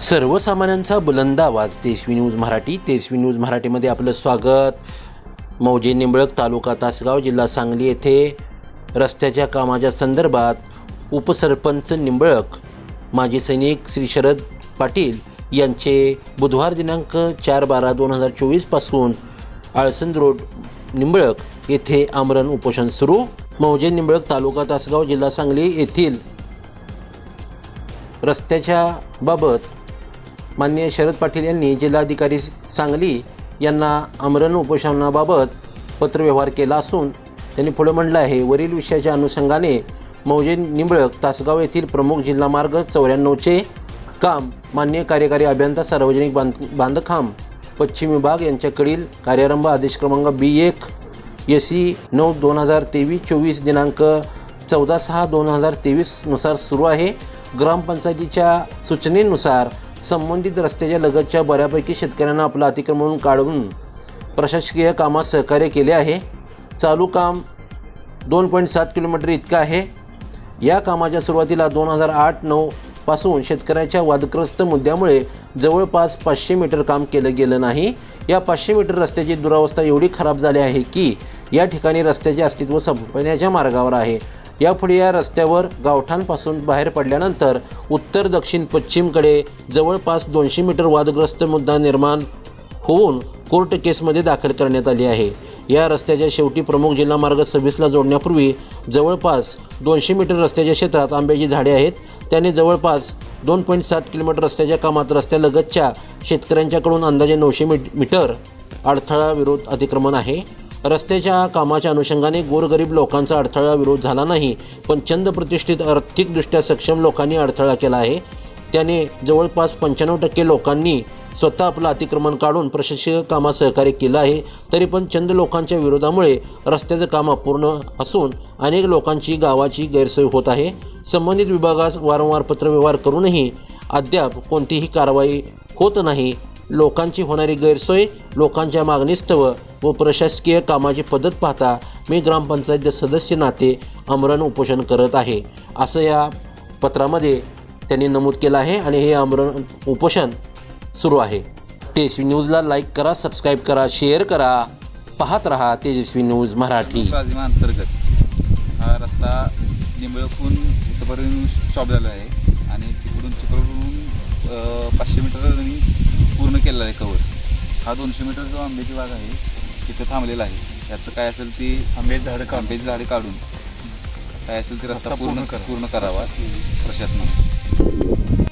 सर्वसामान्यांचा बुलंद आवाज. तेसवी न्यूज मराठी. तेसवी न्यूज मराठीमध्ये आपलं स्वागत. मौजे निंबळक तालुका तासगाव जिल्हा सांगली येथे रस्त्याच्या कामाच्या संदर्भात उपसरपंच निंबळक माजी सैनिक श्री शरद पाटील यांचे बुधवार दिनांक चार बारा दोन हजार चोवीसपासून आळसंद रोड निंबळक येथे आमरण उपोषण सुरू. मौजे निंबळक तालुका तासगाव जिल्हा सांगली येथील रस्त्याच्या बाबत माननीय शरद पाटील यांनी जिल्हाधिकारी सांगली यांना आमरण उपोषणाबाबत पत्रव्यवहार केला असून त्यांनी पुढे म्हणलं आहे वरील विषयाच्या अनुषंगाने मौजे निंबळक तासगाव येथील प्रमुख जिल्हा मार्ग चौऱ्याण्णवचे काम मान्य कार्यकारी अभियंता सार्वजनिक बांध बांधकाम पश्चिम विभाग यांच्याकडील कार्यारंभ आदेश क्रमांक बी एक एस सी नऊ दोन हजार तेवीस चोवीस दिनांक चौदा सहा दोन हजार तेवीसनुसार सुरू आहे. ग्रामपंचायतीच्या सूचनेनुसार संबंधित रस्त्याच्या लगतच्या बऱ्यापैकी शेतकऱ्यांना आपलं अतिक्रमण काढून प्रशासकीय कामात सहकार्य केले आहे. चालू काम दोन पॉईंट सात किलोमीटर इतकं आहे. या कामाच्या सुरुवातीला दोन हजार आठ नऊ पासून शेतकऱ्याच्या वादग्रस्त मुद्द्यामुळे जवळपास पाचशे मीटर काम केलं गेलं नाही. या पाचशे मीटर रस्त्याची दुरावस्था एवढी खराब झाली आहे की या ठिकाणी रस्त्याचे अस्तित्व संपण्याच्या मार्गावर आहे. यापुढे या रस्त्यावर गावठाणपासून बाहेर पडल्यानंतर उत्तर दक्षिण पश्चिमकडे जवळपास दोनशे मीटर वादग्रस्त मुद्दा निर्माण होऊन कोर्ट केसमध्ये दाखल करण्यात आली आहे. या रस्त्याच्या शेवटी प्रमुख जिल्हा मार्ग सव्वीसला जोडण्यापूर्वी जवळपास दोनशे मीटर रस्त्याच्या क्षेत्रात आंब्याची झाडे आहेत. त्याने जवळपास दोन पॉईंट सात किलोमीटर रस्त्याच्या कामात रस्त्यालगतच्या शेतकऱ्यांच्याकडून अंदाजे नऊशे मीट मीटर अडथळा विरोध अतिक्रमण आहे. रस्त्याच्या कामाच्या अनुषंगाने गोरगरीब लोकांचा अडथळा विरोध झाला नाही पण चंद प्रतिष्ठित आर्थिकदृष्ट्या सक्षम लोकांनी अडथळा केला आहे. त्याने जवळपास पंच्याण्णव टक्के लोकांनी स्वतः आपलं अतिक्रमण काढून प्रशासकीय कामात सहकार्य केलं आहे. तरी पण चंद लोकांच्या विरोधामुळे रस्त्याचं काम अपूर्ण असून अनेक लोकांची गावाची गैरसोय होत आहे. संबंधित विभागास वारंवार पत्रव्यवहार करूनही अद्याप कोणतीही कारवाई होत नाही. लोकांची होणारी गैरसोय लोकांच्या मागणीस्तव व प्रशासकीय कामाची पद्धत पाहता मी ग्रामपंचायत सदस्य नाते आमरण उपोषण करत आहे. असं या पत्रामध्ये त्यांनी नमूद केलं आहे आणि हे आमरण उपोषण सुरू आहे. तेजस्वी न्यूजला लाईक करा सबस्क्राईब करा शेअर करा. पाहत रहा तेजस्वी न्यूज मराठी. अंतर्गत. हा रस्ता निंबळकून इथपर्यंत शॉप झाला आहे आणि तिकडून चिपळून पाचशे मीटर पूर्ण केलेला आहे कवर हा दोनशे मीटर जो आंब्याची बाग आहे तिथं थांबलेला आहे त्याचं काय असेल ती आंब्याची झाडं काढून. आंब्याची झाडे काढून काय असेल ते रस्ता पूर्ण. पूर्ण करावा प्रशासनाने